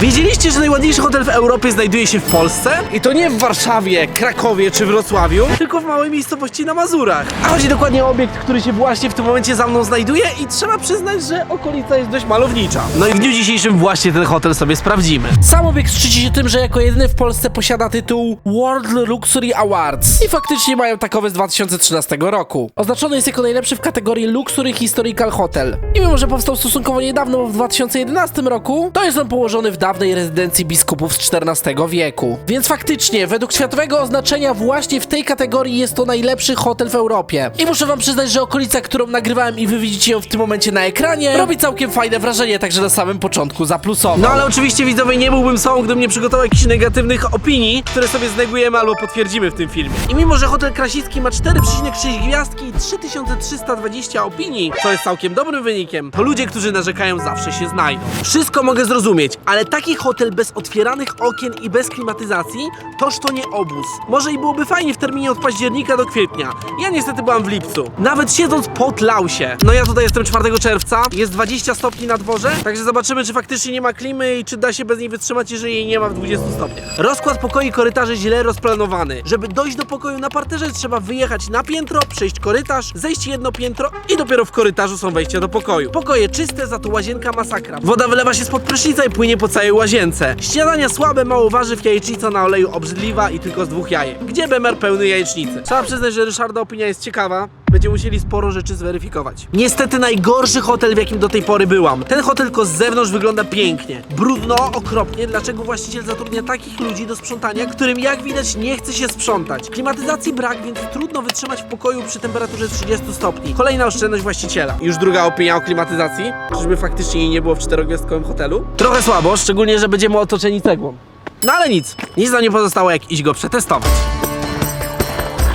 ビジ Wiedzieliście, że najładniejszy hotel w Europie znajduje się w Polsce? I to nie w Warszawie, Krakowie czy Wrocławiu, tylko w małej miejscowości na Mazurach. A chodzi dokładnie o obiekt, który się właśnie w tym momencie za mną znajduje i trzeba przyznać, że okolica jest dość malownicza. No i w dniu dzisiejszym właśnie ten hotel sobie sprawdzimy. Sam obiekt szczyci się tym, że jako jedyny w Polsce posiada tytuł World Luxury Awards i faktycznie mają takowe z 2013 roku. Oznaczony jest jako najlepszy w kategorii Luxury Historical Hotel. I mimo, że powstał stosunkowo niedawno, bo w 2011 roku, to jest on położony w dawnej rezydencji biskupów z XIV wieku. Więc faktycznie, według światowego oznaczenia właśnie w tej kategorii jest to najlepszy hotel w Europie. I muszę wam przyznać, że okolica, którą nagrywałem i wy widzicie ją w tym momencie na ekranie, robi całkiem fajne wrażenie, także na samym początku zaplusował. No ale oczywiście widzowie nie byłbym sobą, gdybym nie przygotował jakichś negatywnych opinii, które sobie znegujemy albo potwierdzimy w tym filmie. I mimo, że hotel Krasicki ma 4,6 gwiazdki i 3320 opinii, co jest całkiem dobrym wynikiem, to ludzie, którzy narzekają zawsze się znajdą. Wszystko mogę zrozumieć, ale taki hotel bez otwieranych okien i bez klimatyzacji, toż to nie obóz. Może i byłoby fajnie w terminie od października do kwietnia. Ja niestety byłam w lipcu. Nawet siedząc pod lausie. No ja tutaj jestem 4 czerwca, jest 20 stopni na dworze, także zobaczymy, czy faktycznie nie ma klimy i czy da się bez niej wytrzymać, jeżeli jej nie ma w 20 stopniach. Rozkład pokoi korytarzy źle rozplanowany. Żeby dojść do pokoju na parterze, trzeba wyjechać na piętro, przejść korytarz, zejść jedno piętro i dopiero w korytarzu są wejścia do pokoju. Pokoje czyste, za to łazienka masakra. Woda wylewa się spod prysznica i płynie po całej łazience. Śniadania słabe, mało warzyw, jajecznica na oleju obrzydliwa i tylko z dwóch jajek. Gdzie bemer pełny jajecznicy? Trzeba przyznać, że Ryszarda opinia jest ciekawa. Będziemy musieli sporo rzeczy zweryfikować. Niestety najgorszy hotel, w jakim do tej pory byłam. Ten hotel tylko z zewnątrz wygląda pięknie. Brudno, okropnie. Dlaczego właściciel zatrudnia takich ludzi do sprzątania, którym jak widać nie chce się sprzątać? Klimatyzacji brak, więc trudno wytrzymać w pokoju przy temperaturze 30 stopni. Kolejna oszczędność właściciela. Już druga opinia o klimatyzacji. Czyżby faktycznie jej nie było w czterogwiazdkowym hotelu? Trochę słabo, szczególnie, że będziemy otoczeni cegłą. No ale nic, nic nam nie pozostało jak iść go przetestować.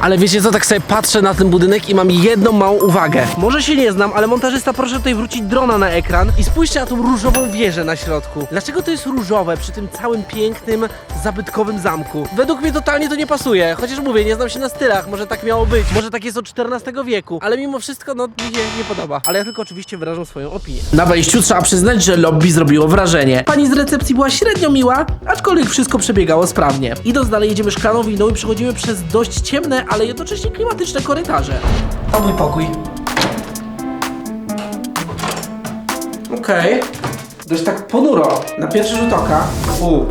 Ale wiecie co, tak sobie patrzę na ten budynek i mam jedną małą uwagę. Może się nie znam, ale montażysta proszę tutaj wrócić drona na ekran i spójrzcie na tą różową wieżę na środku. Dlaczego to jest różowe przy tym całym pięknym, zabytkowym zamku? Według mnie totalnie to nie pasuje, chociaż mówię, nie znam się na stylach, może tak miało być, może tak jest od XIV wieku, ale mimo wszystko, no, mi się nie podoba. Ale ja tylko oczywiście wyrażam swoją opinię. Na wejściu trzeba przyznać, że lobby zrobiło wrażenie. Pani z recepcji była średnio miła, aczkolwiek wszystko przebiegało sprawnie. Idąc dalej jedziemy szklaną windą i przechodzimy przez dość ciemne, ale jednocześnie klimatyczne korytarze. To mój pokój. Okej. Dość tak ponuro. Na pierwszy rzut oka. U.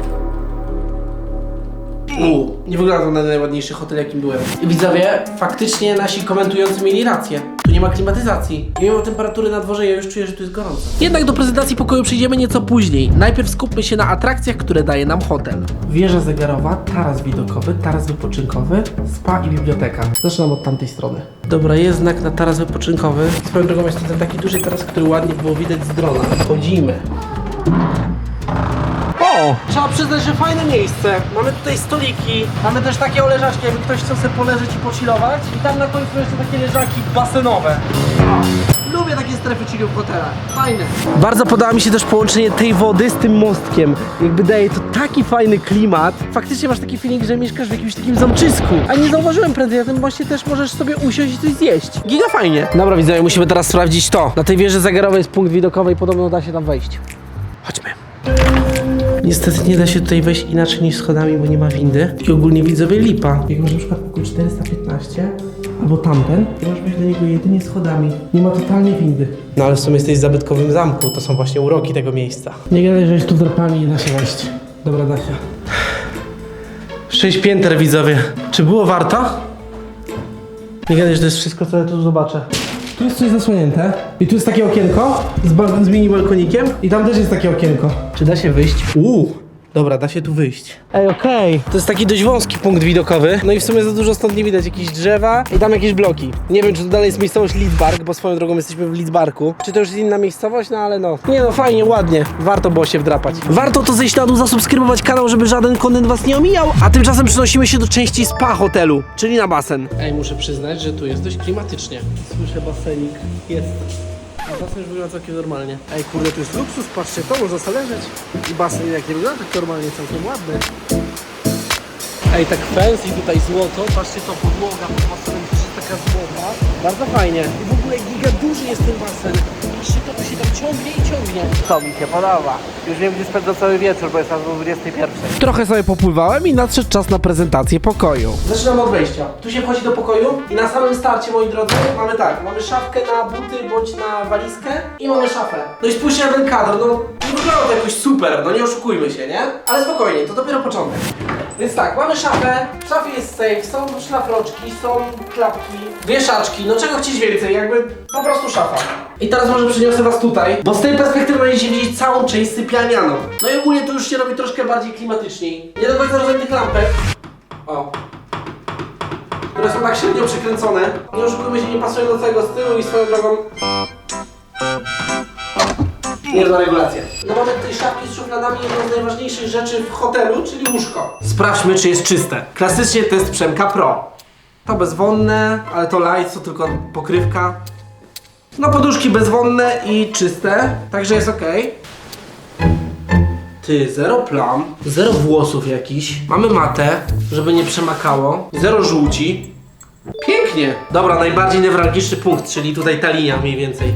U. Nie wygląda to na najładniejszy hotel, jakim byłem. I widzowie, faktycznie nasi komentujący mieli rację. Tu nie ma klimatyzacji. I mimo temperatury na dworze ja już czuję, że tu jest gorąco. Jednak do prezentacji pokoju przyjdziemy nieco później. Najpierw skupmy się na atrakcjach, które daje nam hotel. Wieża zegarowa, taras widokowy, taras wypoczynkowy, spa i biblioteka. Zaczynam od tamtej strony. Dobra, jest znak na taras wypoczynkowy. Swoją drogą jest to ten taki duży taras, który ładnie było widać z drona. Wchodzimy. Trzeba przyznać, że fajne miejsce. Mamy tutaj stoliki, mamy też takie leżaczki, jakby ktoś chciał sobie poleżeć i pochillować. I tam na końcu jeszcze takie leżaki basenowe. Lubię takie strefy chillu w hotelach. Fajne. Bardzo podoba mi się też połączenie tej wody z tym mostkiem. Jakby daje to taki fajny klimat. Faktycznie masz taki feeling, że mieszkasz w jakimś takim zamczysku. A nie zauważyłem prędzej, na tym moście też możesz sobie usiąść i coś zjeść. Giga fajnie. Dobra widzowie, musimy teraz sprawdzić to. Na tej wieży zegarowej jest punkt widokowy i podobno da się tam wejść. Chodźmy. Niestety nie da się tutaj wejść inaczej niż schodami, bo nie ma windy. I ogólnie widzowie lipa. Jak masz na przykład pokój 415 albo tamten, to możesz wejść do niego jedynie schodami. Nie ma totalnie windy. No ale w sumie jesteś w zabytkowym zamku, to są właśnie uroki tego miejsca. Nie gadaj, że jest tu drapami nie da się wejść. Dobra, da się. Sześć pięter widzowie. Czy było warto? Nie gadaj, że to jest wszystko, co ja tu zobaczę. Tu jest coś zasłonięte i tu jest takie okienko z, ba- z mini balkonikiem i tam też jest takie okienko. Czy da się wyjść? Uuu. Dobra, da się tu wyjść. Ej, okej. To jest taki dość wąski punkt widokowy. No i w sumie za dużo stąd nie widać. Jakieś drzewa i tam jakieś bloki. Nie wiem, czy to dalej jest miejscowość Lidzbark, bo swoją drogą jesteśmy w Lidzbarku. Czy to już jest inna miejscowość? No ale no. Nie no, fajnie, ładnie. Warto było się wdrapać. Warto to zejść na dół, zasubskrybować kanał, żeby żaden kontent was nie omijał. A tymczasem przenosimy się do części spa hotelu, czyli na basen. Ej, muszę przyznać, że tu jest dość klimatycznie. Słyszę basenik. Jest. Basen już wygląda całkiem normalnie. Ej, kurde, to jest luksus, patrzcie, to można sobie. I basen jak nie wygląda tak normalnie, całkiem ładny. Ej, tak fancy tutaj złoto, patrzcie to podłoga pod basenem też jest taka złota. Bardzo fajnie. I w ogóle giga duży jest ten basen. Patrzcie, to się tam ciągnie i ciągnie. To mi się podoba. Już wiem, gdzie spędzę cały wieczór, bo jest aż do 21. Trochę sobie popływałem i nadszedł czas na prezentację pokoju. Zaczynamy od wejścia. Tu się wchodzi do pokoju i na samym starcie, moi drodzy, mamy tak, mamy szafkę na buty bądź na walizkę i mamy szafę. No i spójrzcie na ten kadr, no nie wygląda to jakoś super, no nie oszukujmy się, nie? Ale spokojnie, to dopiero początek. Więc tak, mamy szafę, w szafie jest safe, są szlafroczki, są klapki, wieszaczki, no czego chcieć więcej, jakby po prostu szafa. I teraz może przeniosę was tutaj, bo z tej perspektywy będziecie widzieć całą część sypialnianą. No i ogólnie tu już się robi troszkę bardziej klimatyczniej. Nie do końca rozumiem tych lampek. O. Które są tak średnio przykręcone. Nie oszukujmy się, nie pasują do całego z tyłu i swoją drogą Niezła regulacja. No mamy tutaj szafki z szufladami, jedną z najważniejszych rzeczy w hotelu, czyli łóżko. Sprawdźmy, czy jest czyste. Klasycznie test Przemka Pro. To bezwonne, ale to light, to tylko pokrywka. No poduszki bezwonne i czyste, także jest ok. Ty, zero plam, zero włosów jakiś. Mamy matę, żeby nie przemakało. Zero żółci. Pięknie. Dobra, najbardziej newralgiczny punkt, czyli tutaj ta linia mniej więcej.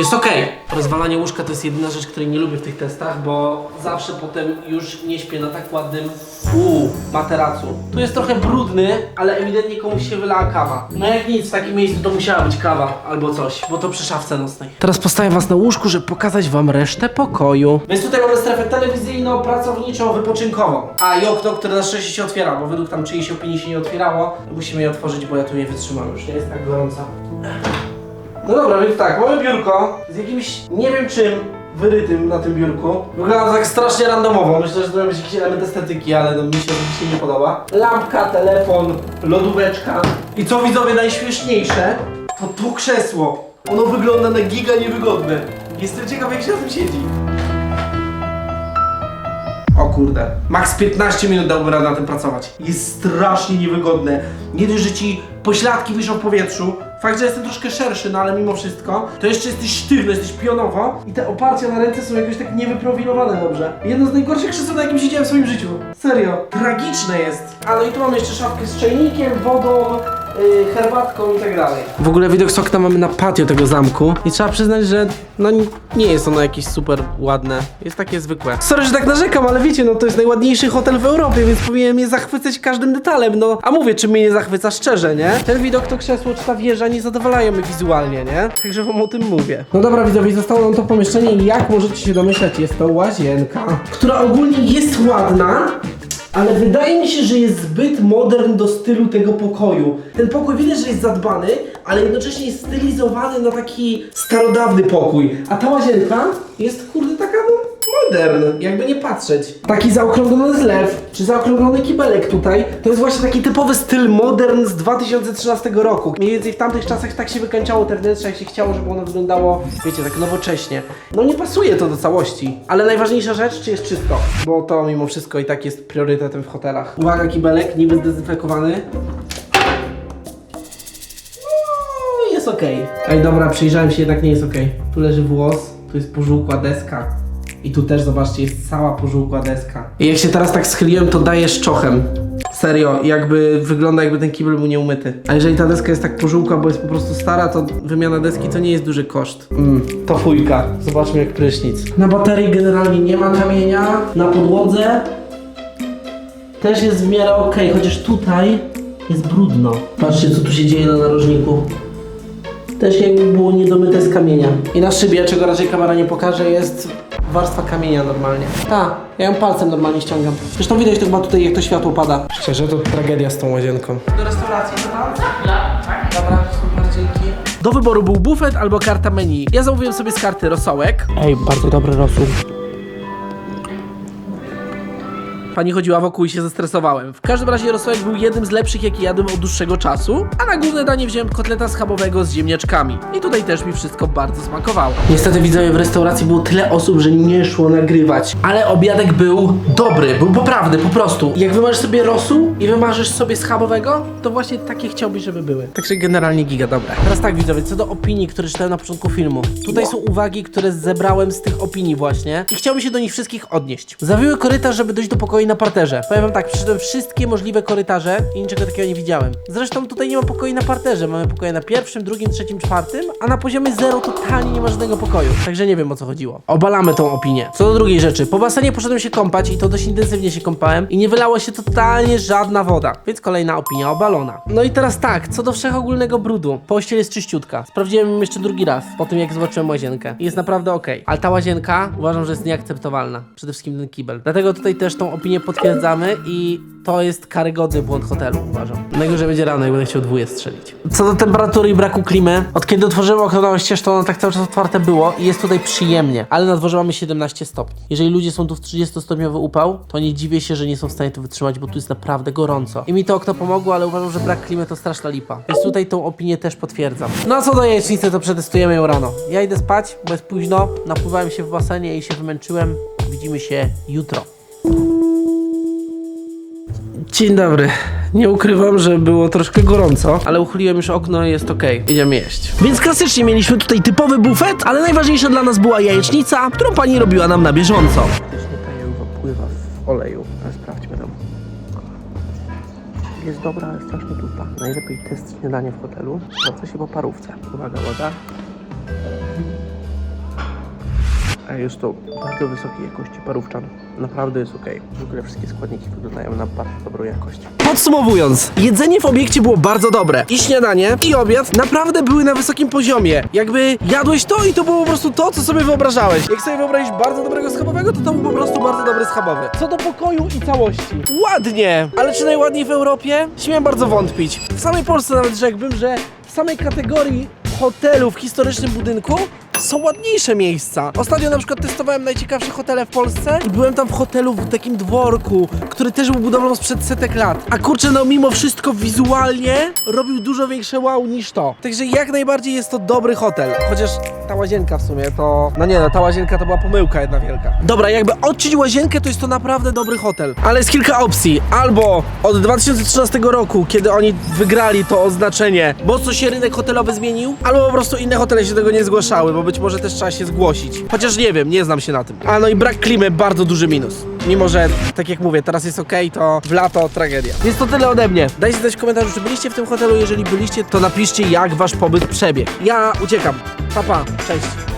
Jest okej. Rozwalanie łóżka to jest jedyna rzecz, której nie lubię w tych testach, bo zawsze potem już nie śpię na tak ładnym uuu, materacu. Tu jest trochę brudny, ale ewidentnie komuś się wylała kawa. No jak nic, w takim miejscu to musiała być kawa albo coś, bo to przy szafce nocnej. Teraz postawię was na łóżku, żeby pokazać wam resztę pokoju. Więc tutaj mamy strefę telewizyjno-pracowniczą-wypoczynkową. A i okno, które na szczęście się otwiera, bo według tam czyjejś opinii się nie otwierało. Musimy je otworzyć, bo ja tu nie wytrzymam już, nie jest tak gorąco. No dobra, więc tak, mamy biurko z jakimś nie wiem czym wyrytym na tym biurku. Wygląda tak strasznie randomowo. Myślę, że to będzie jakiś element estetyki, ale no, mi się oczywiście nie podoba. Lampka, telefon, lodóweczka. I co widzowie najśmieszniejsze, to to krzesło. Ono wygląda na giga niewygodne. Jestem ciekaw jak się na tym siedzi. O kurde. Max 15 minut dałby radę na tym pracować. Jest strasznie niewygodne. Nie dość, że ci pośladki wiszą w powietrzu. Fakt, że jestem troszkę szerszy, no ale mimo wszystko, to jeszcze jesteś sztywny, jesteś pionowo i te oparcia na ręce są jakoś tak niewyprofilowane dobrze. Jedno z najgorszych krzeseł, na jakim siedziałem w swoim życiu. Serio. Tragiczne jest. A no i tu mamy jeszcze szafkę z czajnikiem, wodą, yy, herbatką i tak dalej. W ogóle widok z okna mamy na patio tego zamku i trzeba przyznać, że no nie jest ono jakieś super ładne. Jest takie zwykłe. Sorry, że tak narzekam, ale wiecie, no to jest najładniejszy hotel w Europie, więc powinienem je zachwycać każdym detalem, no. A mówię, czy mnie nie zachwyca szczerze, nie? Ten widok, to krzesło czy ta wieża nie zadowalają mnie wizualnie, nie? Także wam o tym mówię. No dobra, widzowie, zostało nam to pomieszczenie i jak możecie się domyślać, jest to łazienka, która ogólnie jest ładna, ale wydaje mi się, że jest zbyt modern do stylu tego pokoju. Ten pokój widać, że jest zadbany, ale jednocześnie jest stylizowany na taki starodawny pokój. A ta łazienka jest kurde taka no modern, jakby nie patrzeć. Taki zaokrąglony zlew, czy zaokrąglony kibelek tutaj, to jest właśnie taki typowy styl modern z 2013 roku. Mniej więcej w tamtych czasach tak się wykańczało te wnętrza, jak się chciało, żeby ono wyglądało, wiecie, tak nowocześnie. No nie pasuje to do całości. Ale najważniejsza rzecz, czy jest czysto, bo to mimo wszystko i tak jest priorytetem w hotelach. Uwaga, kibelek, niby zdezynfekowany. No, jest okej. Ej, dobra, przyjrzałem się, jednak nie jest okej. Tu leży włos, tu jest pożółkła deska. I tu też, zobaczcie, jest cała pożółkła deska. I jak się teraz tak schyliłem, to daje szczochem. Serio, jakby wygląda jakby ten kibel był nieumyty. A jeżeli ta deska jest tak pożółkła, bo jest po prostu stara, to wymiana deski to nie jest duży koszt. Mm, to fujka. Zobaczmy jak prysznic. Na baterii generalnie nie ma kamienia. Na podłodze też jest w miarę ok, chociaż tutaj jest brudno. Patrzcie co tu się dzieje na narożniku. Też jakby było niedomyte z kamienia. I na szybie, czego raczej kamera nie pokaże, jest warstwa kamienia normalnie. Ta, ja ją palcem normalnie ściągam. Zresztą widać to chyba tutaj, jak to światło pada. Szczerze, to tragedia z tą łazienką. Do restauracji, co tam? Dobra, super, dzięki. Do wyboru był bufet albo karta menu. Ja zamówiłem sobie z karty rosołek. Ej, bardzo dobry rosół. Pani chodziła wokół i się zestresowałem. W każdym razie rosołek był jednym z lepszych, jaki jadłem od dłuższego czasu, a na główne danie wziąłem kotleta schabowego z ziemniaczkami. I tutaj też mi wszystko bardzo smakowało. Niestety widzowie, w restauracji było tyle osób, że nie szło nagrywać. Ale obiadek był dobry, był poprawny po prostu. Jak wymarzysz sobie rosół i wymarzysz sobie schabowego, to właśnie takie chciałbyś, żeby były. Także generalnie giga dobra. Teraz tak widzowie, co do opinii, które czytałem na początku filmu. Tutaj są uwagi, które zebrałem z tych opinii właśnie i chciałbym się do nich wszystkich odnieść. Zawiły korytarz, żeby dojść do pokoju pokoi na parterze. Powiem wam tak, przeszedłem wszystkie możliwe korytarze i niczego takiego nie widziałem. Zresztą tutaj nie ma pokoi na parterze. Mamy pokoje na pierwszym, drugim, trzecim, czwartym, a na poziomie zero totalnie nie ma żadnego pokoju. Także nie wiem o co chodziło. Obalamy tą opinię. Co do drugiej rzeczy, po basenie poszedłem się kąpać i to dość intensywnie się kąpałem i nie wylała się totalnie żadna woda. Więc kolejna opinia obalona. No i teraz tak, co do wszechogólnego brudu. Pościel jest czyściutka. Sprawdziłem ją jeszcze drugi raz, po tym jak zobaczyłem łazienkę. I jest naprawdę okej. Ale ta łazienka uważam, że jest nieakceptowalna. Przede wszystkim ten kibel. Dlatego tutaj też tą opinię potwierdzamy i to jest karygodny błąd hotelu, uważam. Najgorzej będzie rano, jak będę chciał dwóje strzelić. Co do temperatury i braku klimy, od kiedy otworzyłem okno na ścież, to ono tak cały czas otwarte było i jest tutaj przyjemnie. Ale na dworze mamy 17 stopni. Jeżeli ludzie są tu w 30-stopniowy upał, to nie dziwię się, że nie są w stanie to wytrzymać, bo tu jest naprawdę gorąco. I mi to okno pomogło, ale uważam, że brak klimy to straszna lipa. Więc tutaj tą opinię też potwierdzam. No a co do jajecznicy, to przetestujemy ją rano. Ja idę spać, bo jest późno, napływałem się w basenie i się wymęczyłem. Widzimy się jutro. Dzień dobry. Nie ukrywam, że było troszkę gorąco, ale uchyliłem już okno i jest ok. Idziemy jeść. Więc klasycznie mieliśmy tutaj typowy bufet, ale najważniejsza dla nas była jajecznica, którą pani robiła nam na bieżąco. Faktycznie ta jajuwa pływa w oleju, ale sprawdźmy ją. Jest dobra, ale strasznie tupa. Najlepiej test śniadania w hotelu. Sprawdza się po parówce. Uwaga, uwaga. A jest to bardzo wysokiej jakości parówczan. Naprawdę jest ok. W ogóle wszystkie składniki wyglądają na bardzo dobrą jakość. Podsumowując, jedzenie w obiekcie było bardzo dobre. I śniadanie, i obiad naprawdę były na wysokim poziomie. Jakby jadłeś to i to było po prostu to, co sobie wyobrażałeś. Jak sobie wyobrazić bardzo dobrego schabowego, to to był po prostu bardzo dobry schabowy. Co do pokoju i całości. Ładnie! Ale czy najładniej w Europie? Śmiem bardzo wątpić. W samej Polsce nawet rzekłbym, że w samej kategorii hotelu w historycznym budynku są ładniejsze miejsca. Ostatnio na przykład testowałem najciekawsze hotele w Polsce i byłem tam w hotelu w takim dworku, który też był budowlą sprzed setek lat. A kurczę, no mimo wszystko wizualnie robił dużo większe wow niż to. Także jak najbardziej jest to dobry hotel. Chociaż łazienka w sumie to... No nie no, ta łazienka to była pomyłka jedna wielka. Dobra, jakby odciąć łazienkę to jest to naprawdę dobry hotel. Ale jest kilka opcji. Albo od 2013 roku, kiedy oni wygrali to oznaczenie, mocno się rynek hotelowy zmienił, albo po prostu inne hotele się tego nie zgłaszały, bo być może też trzeba się zgłosić. Chociaż nie wiem, nie znam się na tym. A no i brak klimy, bardzo duży minus. Mimo, że tak jak mówię, teraz jest ok, to w lato tragedia. Więc to tyle ode mnie. Dajcie znać w komentarzu, czy byliście w tym hotelu. Jeżeli byliście, to napiszcie, jak wasz pobyt przebiegł. Ja uciekam. Pa, pa. Cześć.